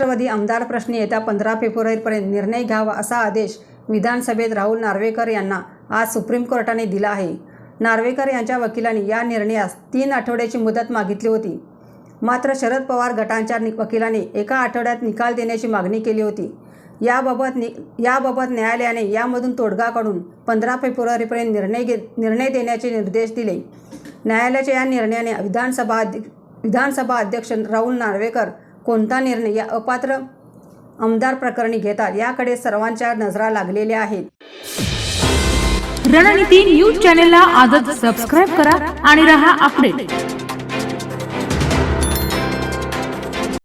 राष्ट्रवादी आमदार प्रश्नी येत्या पंधरा फेब्रुवारीपर्यंत निर्णय घ्यावा असा आदेश विधानसभेत राहुल नार्वेकर यांना आज सुप्रीम कोर्टाने दिला आहे. नार्वेकर यांच्या वकिलांनी या निर्णयास तीन आठवड्याची मुदत मागितली होती. मात्र शरद पवार गटांच्या वकिलांनी एका आठवड्यात निकाल देण्याची मागणी केली होती. याबाबत नि याबाबत न्यायालयाने यामधून तोडगा काढून पंधरा फेब्रुवारीपर्यंत निर्णय घे निर्णय देण्याचे निर्देश दिले. न्यायालयाच्या या निर्णयाने विधानसभा विधानसभा अध्यक्ष राहुल नार्वेकर कोणता निर्णय या अपात्र आमदार प्रकरणी घेतात याकडे सर्वांच्या नजरा लागलेल्या आहेत. रणनीती न्यूज चॅनेलला आजच सबस्क्राईब करा आणि रहा अपडेट